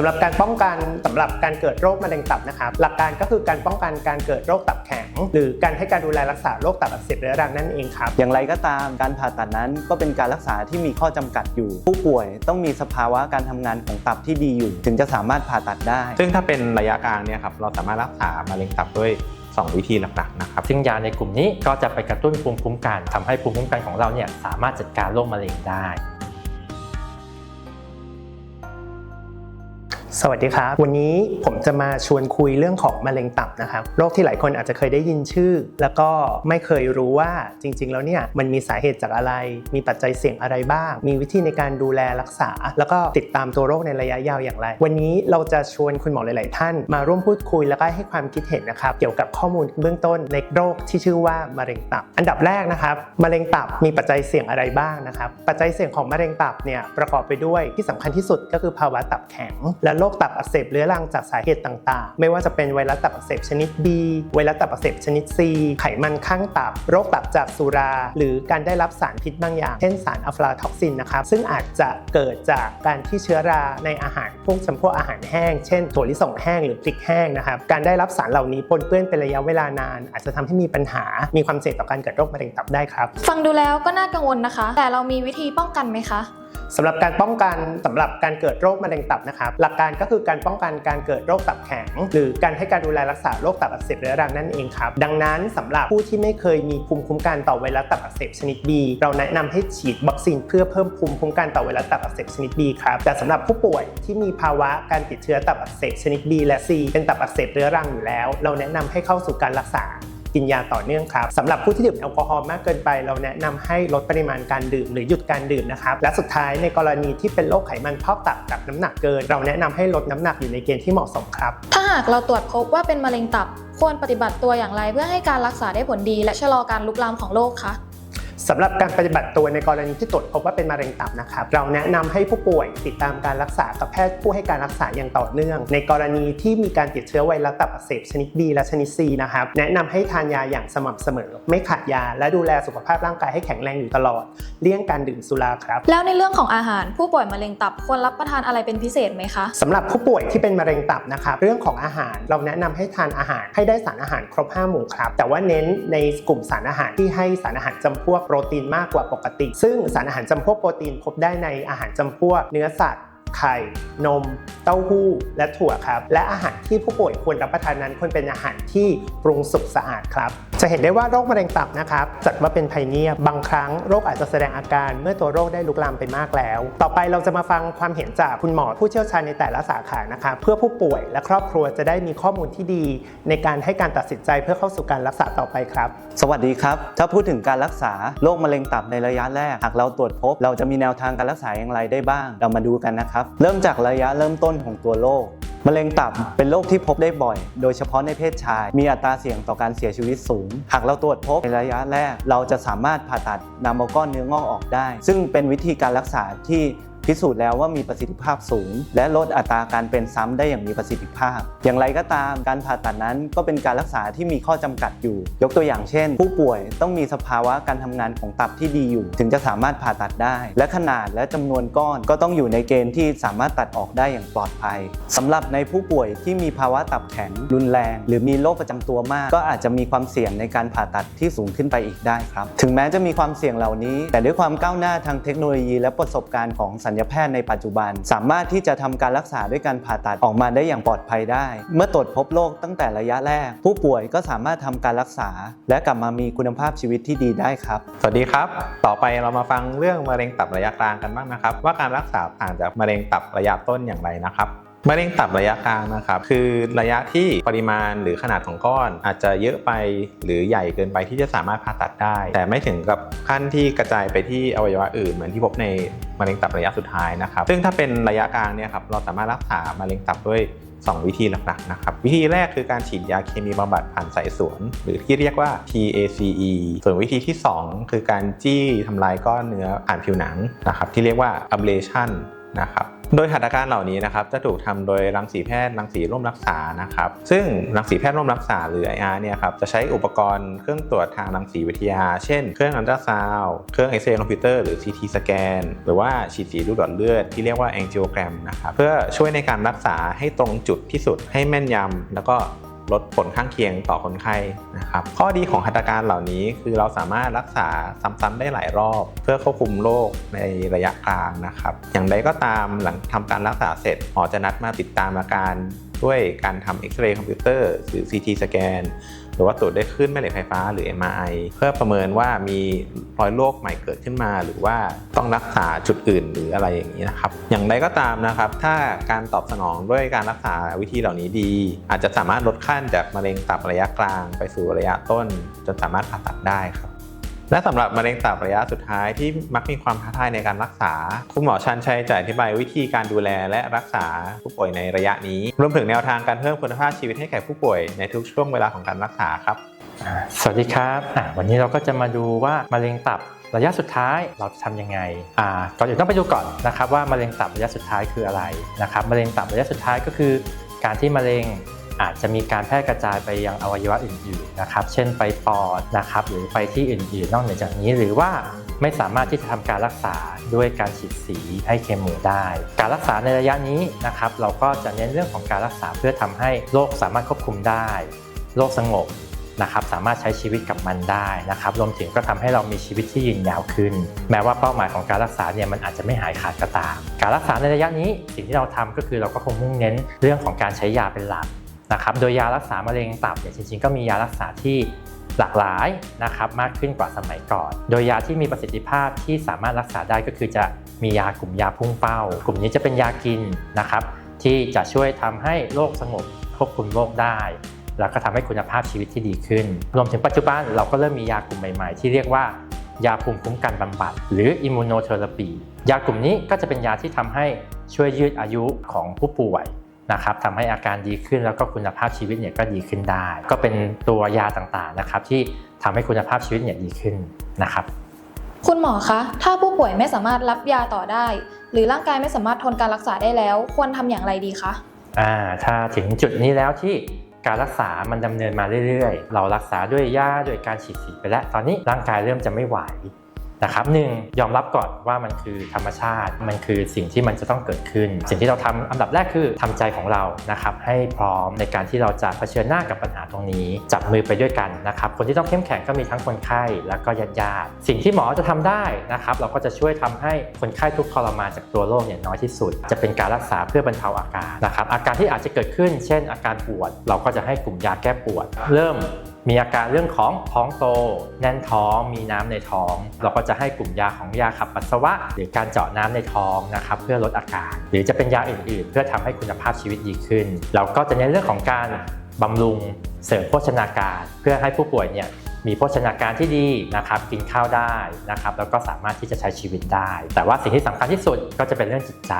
สำหรับการป้องกันสำหรับการเกิดโรคมะเร็งตับนะครับหลักการก็คือการป้องกันการเกิดโรคตับแข็ง หรือการให้การดูแลรักษาโรคตับอักเสบเรื้อรังนั่นเองครับอย่างไรก็ตามการผ่าตัดนั้นก็เป็นการรักษาที่มีข้อจำกัดอยู่ ผู้ป่วยต้องมีสภาวะการทำงานของตับที่ดีอยู่ ถึงจะสามารถผ่าตัดได้ ซึ่งถ้าเป็นระยะกลางเนี่ยครับเราสามารถรักษามะเร็งตับด้วย2 วิธีหลักๆนะครับ ซึ่งยาในกลุ่มนี้ก็จะไปกระตุ้นภูมิคุ้มกันทำให้ภูมิคุ้มกันของเราเนี่ยสามารถจัดการโรคมะเร็งได้ สวัสดีครับ วันนี้ผมจะมาชวนคุยเรื่องของมะเร็งตับนะครับโรคที่หลายคนอาจจะเคยได้ยินชื่อ แล้วก็ไม่เคยรู้ว่าจริง ๆ แล้วเนี่ยมันมีสาเหตุจากอะไร มีปัจจัยเสี่ยงอะไรบ้าง มีวิธีในการดูแลรักษา แล้วก็ติดตามตัวโรคในระยะยาวอย่างไร วันนี้เราจะชวนคุณหมอหลาย ๆ ท่าน มาร่วมพูดคุยแล้วก็ให้ความคิดเห็นนะครับเกี่ยวกับข้อมูลเบื้องต้นในโรคที่ชื่อว่ามะเร็งตับ อันดับแรกนะครับมะเร็งตับมีปัจจัยเสี่ยงอะไรบ้างนะครับปัจจัยเสี่ยงของมะเร็งตับเนี่ยประกอบไปด้วยที่สำคัญที่สุดก็คือภาวะตับแข็งและโรคตับอักเสบเรื้อรังจากสาเหตุต่างๆ ไม่ว่าจะเป็นไวรัสตับอักเสบชนิด B ไวรัสตับอักเสบชนิด C ไขมันข้างตับ โรคตับจากสุรา หรือการได้รับสารพิษบางอย่าง เช่นสารอะฟลาท็อกซินนะครับ ซึ่งอาจจะเกิดจากการที่เชื้อราในอาหารพวกจำพวกอาหารแห้ง เช่นถั่วลิสงแห้งหรือพริกแห้งนะครับ การได้รับสารเหล่านี้ปนเปื้อนเป็นระยะเวลานาน อาจจะทำให้มีปัญหา มีความเสี่ยงต่อการเกิดโรคมะเร็งตับได้ครับ ฟังดูแล้วก็น่ากังวลนะคะ แต่เรามีวิธีป้องกันไหมคะสำหรับการป้องกันสำหรับการเกิดโรคมะเร็งตับนะครับหลักการก็คือการป้องกันการเกิดโรคตับแข็ง หรือการให้การดูแลรักษาโรคตับอักเสบเรื้อรังนั่นเองครับดังนั้นสำหรับผู้ที่ไม่เคยมีภูมิคุ้มกันต่อไวรัสตับอักเสบชนิด B เราแนะนำให้ฉีดวัคซีนเพื่อเพิ่มภูมิคุ้มกันต่อไวรัสตับอักเสบชนิด B ครับแต่สำหรับผู้ป่วยที่มีภาวะการติดเชื้อตับอักเสบชนิด B และ C เป็นตับอักเสบเรื้อรังอยู่แล้ว เราแนะนำให้เข้าสู่การรักษา กินยาต่อเนื่องครับสำหรับผู้ที่ดื่มแอลกอฮอล์มากเกินไป เราแนะนำให้ลดปริมาณการดื่มหรือหยุดการดื่มนะครับและสุดท้ายในกรณีที่เป็นโรคไขมันพอกตับกับน้ำหนักเกิน เราแนะนำให้ลดน้ำหนักอยู่ในเกณฑ์ที่เหมาะสมครับ ถ้าหากเราตรวจพบว่าเป็นมะเร็งตับควรปฏิบัติตัวอย่างไรเพื่อให้การรักษาได้ผลดี และชะลอการลุกลามของโรคคะ สำหรับการปฏิบัติตัวในกรณีที่ตรวจพบว่าเป็นมะเร็งตับนะครับเราแนะนำให้ผู้ป่วยติดตามการรักษากับแพทย์ผู้ให้การรักษาอย่างต่อเนื่อง ในกรณีที่มีการติดเชื้อไวรัสตับอักเสบชนิด B และชนิด C นะครับแนะนำให้ทานยาอย่างสม่ำเสมอ ไม่ขาดยา และดูแลสุขภาพร่างกายให้แข็งแรงอยู่ตลอด เลี่ยงการดื่มสุราครับ แล้วในเรื่องของอาหารผู้ป่วยมะเร็งตับควรรับประทานอะไรเป็นพิเศษไหมคะสำหรับผู้ป่วยที่เป็นมะเร็งตับนะครับเรื่องของอาหารเราแนะนำให้ทานอาหารให้ได้สารอาหารครบ 5 หมู่ครับ แต่ว่าเน้นในกลุ่มสารอาหารที่ให้สารอาหารจำพวกโปรตีนมากกว่าปกติ ซึ่งสารอาหารจำพวกโปรตีนพบได้ในอาหารจำพวกเนื้อสัตว์ไข่ นม เต้าหู้ และถั่วครับ และอาหารที่ผู้ป่วยควรรับประทานนั้นควรเป็นอาหารที่ปรุงสุกสะอาดครับจะเห็นได้ว่าโรคมะเร็งตับนะครับจัดว่าเป็นภัยเงียบบางครั้งโรคอาจจะแสดงอาการเมื่อตัวโรคได้ลุกลามไปมากแล้ว ต่อไปเราจะมาฟังความเห็นจากคุณหมอผู้เชี่ยวชาญในแต่ละสาขานะครับเพื่อผู้ป่วยและครอบครัวจะได้มีข้อมูลที่ดี ในการให้การตัดสินใจเพื่อเข้าสู่การรักษาต่อไปครับ สวัสดีครับ ถ้าพูดถึงการรักษาโรคมะเร็งตับในระยะแรกหากเราตรวจพบ เราจะมีแนวทางการรักษาอย่างไรได้บ้าง เรามาดูกันนะครับเริ่มจากระยะเริ่มต้นของตัวโรค มะเร็งตับเป็นโรคที่พบได้บ่อย โดยเฉพาะในเพศชาย มีอัตราเสี่ยงต่อการเสียชีวิตสูง หากเราตรวจพบในระยะแรก เราจะสามารถผ่าตัดนำเอาก้อนเนื้องอกออกได้ ซึ่งเป็นวิธีการรักษาที่ พิสูจน์แล้วว่ามีประสิทธิภาพสูง และลดอัตราการเป็นซ้ำได้อย่างมีประสิทธิภาพ อย่างไรก็ตามการผ่าตัดนั้นก็เป็นการรักษาที่มีข้อจำกัดอยู่ ยกตัวอย่างเช่น ผู้ป่วยต้องมีสภาวะการทำงานของตับที่ดีอยู่ ถึงจะสามารถผ่าตัดได้ และขนาดและจำนวนก้อนก็ต้องอยู่ในเกณฑ์ที่สามารถตัดออกได้อย่างปลอดภัยสำหรับในผู้ป่วยที่มีภาวะตับแข็งรุนแรง หรือมีโรคประจำตัวมาก ก็อาจจะมีความเสี่ยงในการผ่าตัดที่สูงขึ้นไปอีกได้ครับ ถึงแม้จะมีความเสี่ยงเหล่านี้ แต่ด้วยความก้าวหน้าทางเทคโนโลยี และประสบการณ์ของสัญญแพทย์ในปัจจุบัน สามารถที่จะทำการรักษาด้วยการผ่าตัดออกมาได้อย่างปลอดภัยได้ เมื่อตรวจพบโรคตั้งแต่ระยะแรก ผู้ป่วยก็สามารถทำการรักษา และกลับมามีคุณภาพชีวิตที่ดีได้ครับ สวัสดีครับ ต่อไปเรามาฟังเรื่องมะเร็งตับระยะกลางกันบ้างนะครับ ว่าการรักษาต่างจากมะเร็งตับระยะต้นอย่างไรนะครับ มะเร็งตับระยะกลางนะครับคือระยะที่ปริมาณหรือขนาดของก้อน อาจจะเยอะไปหรือใหญ่เกินไปที่จะสามารถผ่าตัดได้ แต่ไม่ถึงกับขั้นที่กระจายไปที่อวัยวะอื่นเหมือนที่พบในมะเร็งตับระยะสุดท้ายนะครับ ซึ่งถ้าเป็นระยะกลางเนี่ยครับเราสามารถรักษามะเร็งตับด้วย 2 วิธีหลักๆนะครับ วิธีแรกคือการฉีดยาเคมีบำบัดผ่านสายสวน หรือที่เรียกว่า TACE ส่วนวิธีที่ 2 คือการจี้ทำลายก้อนเนื้อผ่านผิวหนังนะครับที่เรียกว่า ablation นะครับ โดยหัตถการเหล่านี้นะครับจะถูกทำโดยรังสีแพทย์รังสีร่วมรักษานะครับซึ่งรังสีแพทย์ร่วมรักษาหรือ IR เนี่ยครับจะใช้อุปกรณ์เครื่องตรวจทางรังสีวิทยา เช่น เครื่องอัลตราซาวเครื่องเอ็กซเรย์คอมพิวเตอร์หรือ CT สแกนหรือว่าฉีดสีดูดหลอดเลือดที่เรียกว่าแองจิโอแกรมนะครับเพื่อช่วยในการรักษาให้ตรงจุดที่สุดให้แม่นยำแล้วก็ ลดผลข้างเคียงต่อคนไข้นะครับข้อดีของหัตถการเหล่านี้คือเราสามารถรักษาซ้ำๆได้หลายรอบ เพื่อควบคุมโรคในระยะกลางนะครับ อย่างไรก็ตามหลังทำการรักษาเสร็จหมอจะนัดมาติดตามอาการด้วยการทำเอ็กซเรย์คอมพิวเตอร์หรือ CT สแกน รือว่าตรวจได้ขึ้นแม่เหล็กไฟฟ้าหรือ MRI เพื่อประเมินว่ามีรอยโรคใหม่เกิดขึ้นมา หรือว่าต้องรักษาจุดอื่นหรืออะไรอย่างนี้นะครับ อย่างไรก็ตามนะครับ ถ้าการตอบสนองด้วยการรักษาวิธีเหล่านี้ดี อาจจะสามารถลดขั้นจากมะเร็งตับระยะกลาง ไปสู่ระยะต้น จนสามารถผ่าตัดได้ครับ และสำหรับมะเร็งตับระยะสุดท้ายที่มักมีความท้าทายในการรักษา คุณหมอชันชัยจะอธิบายวิธีการดูแลและรักษาผู้ป่วยในระยะนี้ รวมถึงแนวทางการเพิ่มคุณภาพชีวิตให้แก่ผู้ป่วยในทุกช่วงเวลาของการรักษาครับ สวัสดีครับวันนี้เราก็จะมาดูว่ามะเร็งตับระยะสุดท้ายเราจะทำยังไงอ่าก่อนอื่นต้องไปดูก่อนนะครับว่ามะเร็งตับระยะสุดท้ายคืออะไรนะครับมะเร็งตับระยะสุดท้ายก็คือ การที่มะเร็ง อาจจะมีการแพร่กระจายไปยังอวัยวะอื่นๆนะครับ เช่นไปปอดนะครับหรือไปที่อื่นๆ นอกเหนือจากนี้หรือว่าไม่สามารถที่จะทำการรักษาด้วยการฉีดสีให้เคมีได้ การรักษาในระยะนี้นะครับเราก็จะเน้นเรื่องของการรักษาเพื่อทำให้โรคสามารถควบคุมได้โรคสงบนะครับสามารถใช้ชีวิตกับมันได้นะครับรวมถึงก็ทำให้เรามีชีวิตที่ยืนยาวขึ้น แม้ว่าเป้าหมายของการรักษาเนี่ยมันอาจจะไม่หายขาดก็ตาม การรักษาในระยะนี้สิ่งที่เราทำก็คือเราก็คงมุ่งเน้นเรื่องของการใช้ยาเป็นหลัก นะครับโดยยารักษามะเร็งตับเนี่ยจริงๆก็มียารักษาที่หลากหลายนะครับมากขึ้นกว่าสมัยก่อน โดยยาที่มีประสิทธิภาพที่สามารถรักษาได้ก็คือจะมียากลุ่มยาพุ่งเป้า กลุ่มนี้จะเป็นยากินนะครับที่จะช่วยทำให้โรคสงบควบคุมโรคได้ แล้วก็ทำให้คุณภาพชีวิตที่ดีขึ้น รวมถึงปัจจุบันเราก็เริ่มมียากลุ่มใหม่ๆ ที่เรียกว่ายาภูมิคุ้มกันบำบัด หรืออิมมูโนเทอราปียากลุ่มนี้ก็จะเป็นยาที่ทำให้ช่วยยืดอายุของผู้ป่วย นะครับทำให้อาการดีขึ้นแล้วก็คุณภาพชีวิตเนี่ยก็ดีขึ้นได้ ก็เป็นตัวยาต่างๆนะครับที่ทำให้คุณภาพชีวิตเนี่ยดีขึ้นนะครับ คุณหมอคะ ถ้าผู้ป่วยไม่สามารถรับยาต่อได้ หรือร่างกายไม่สามารถทนการรักษาได้แล้ว ควรทำอย่างไรดีคะอ่าถ้าถึงจุดนี้แล้วที่การรักษามันดำเนินมาเรื่อยๆ เรารักษาด้วยยาด้วยการฉีดสีไปแล้ว ตอนนี้ร่างกายเริ่มจะไม่ไหว นะครับหนึ่งยอมรับก่อนว่ามันคือธรรมชาติ มันคือสิ่งที่มันจะต้องเกิดขึ้น สิ่งที่เราทำอันดับแรกคือทำใจของเรานะครับให้พร้อมในการที่เราจะเผชิญหน้ากับปัญหาตรงนี้ จับมือไปด้วยกันนะครับคนที่ต้องเข้มแข็งก็มีทั้งคนไข้แล้วก็ญาติญาติสิ่งที่หมอจะทำได้นะครับเราก็จะช่วยทำให้คนไข้ทุกทรมานจากตัวโรคเนี่ยน้อยที่สุด จะเป็นการรักษาเพื่อบรรเทาอาการนะครับอาการที่อาจจะเกิดขึ้น เช่น อาการปวด เราก็จะให้กลุ่มยาแก้ปวด เริ่ม มีอาการเรื่องของท้องโต แน่นท้องมีน้ำในท้อง เราก็จะให้กลุ่มยาของยาขับปัสสาวะ หรือการเจาะน้ำในท้องนะครับเพื่อลดอาการ หรือจะเป็นยาอื่น ๆ เพื่อทำให้คุณภาพชีวิตดีขึ้น เราก็จะเน้นเรื่องของการบำรุงเสริมโภชนาการ เพื่อให้ผู้ป่วยเนี่ย มีโภชนาการที่ดีนะครับกินข้าวได้นะครับแล้วก็สามารถที่จะใช้ชีวิตได้ แต่ว่าสิ่งที่สำคัญที่สุดก็จะเป็นเรื่องจิตใจ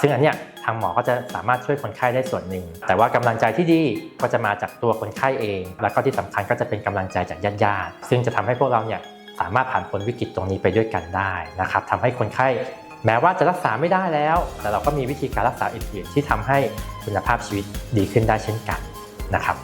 ซึ่งอันเนี้ยทางหมอก็จะสามารถช่วยคนไข้ได้ส่วนหนึ่ง แต่ว่ากำลังใจที่ดีก็จะมาจากตัวคนไข้เอง แล้วก็ที่สำคัญก็จะเป็นกำลังใจจากญาติญาติๆซึ่งจะทำให้พวกเราเนี่ยสามารถผ่านพ้นวิกฤตตรงนี้ไปด้วยกันได้นะครับทำให้คนไข้แม้ว่าจะรักษาไม่ได้แล้ว แต่เราก็มีวิธีการรักษาอื่นๆที่ทำให้คุณภาพชีวิตดีขึ้นได้เช่นกันนะครับ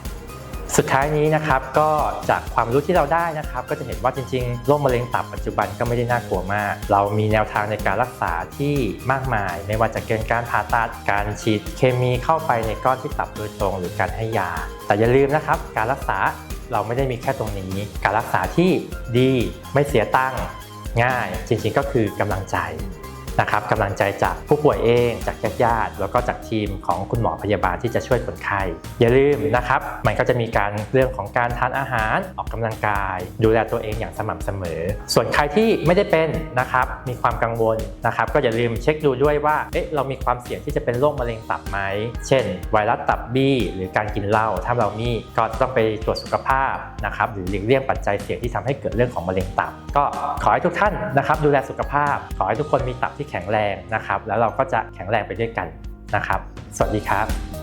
สุดท้ายนี้นะครับก็จากความรู้ที่เราได้นะครับ ก็จะเห็นว่าจริงๆโรคมะเร็งตับปัจจุบันก็ไม่ได้น่ากลัวมาก เรามีแนวทางในการรักษาที่มากมาย ไม่ว่าจะเกินการผ่าตัดการฉีดเคมีเข้าไปในก้อนที่ตับโดยตรง หรือการให้ยา แต่อย่าลืมนะครับ การรักษาเราไม่ได้มีแค่ตรงนี้ การรักษาที่ดีไม่เสียตังค์ง่าย จริงๆก็คือกำลังใจ นะครับกำลังใจจากผู้ป่วยเองจากญาติๆแล้วก็จากทีมของคุณหมอพยาบาลที่จะช่วยคนไข้อย่าลืมนะครับ มันก็จะมีการเรื่องของการทานอาหารออกกำลังกาย ดูแลตัวเองอย่างสม่ำเสมอ ส่วนใครที่ไม่ได้เป็นนะครับมีความกังวลนะครับก็อย่าลืมเช็คดูด้วยว่าเอ๊ะเรามีความเสี่ยงที่จะเป็นโรคมะเร็งตับไหมเช่น ไวรัสตับบี้หรือการกินเหล้าถ้าเรามีก็ต้องไปตรวจสุขภาพนะครับหรือหลีกเลี่ยงปัจจัยเสี่ยงที่ทำให้เกิดเรื่องของมะเร็งตับ ก็ขอให้ทุกท่านนะครับดูแลสุขภาพ ขอให้ทุกคนมีตับที่แข็งแรงนะครับ แล้วเราก็จะแข็งแรงไปด้วยกันนะครับ สวัสดีครับ